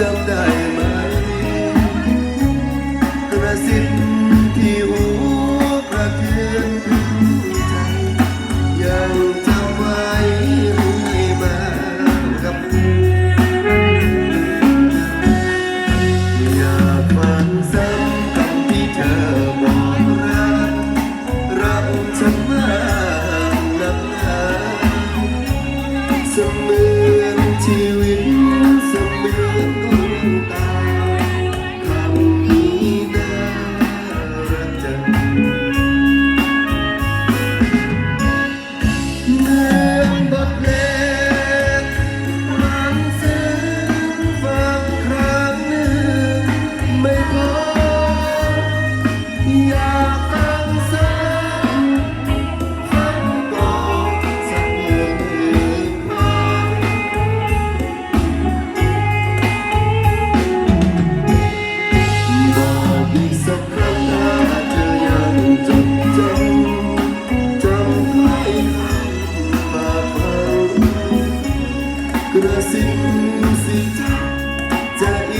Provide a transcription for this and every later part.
someday. ฝากเรากระสิบสิจะจะ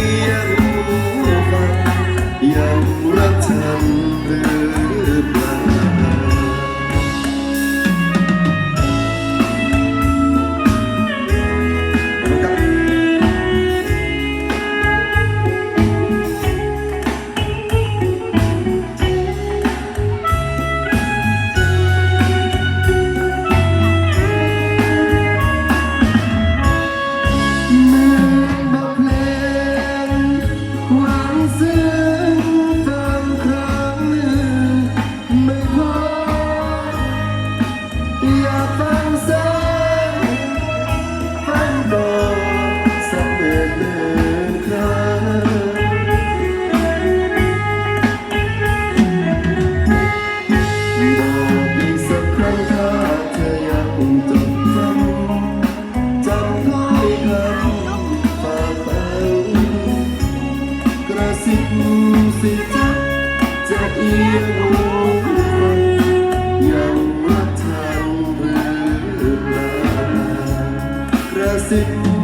สิบสิจะจะเอียงหัวยังรักเธอเบลล่ากระสิบ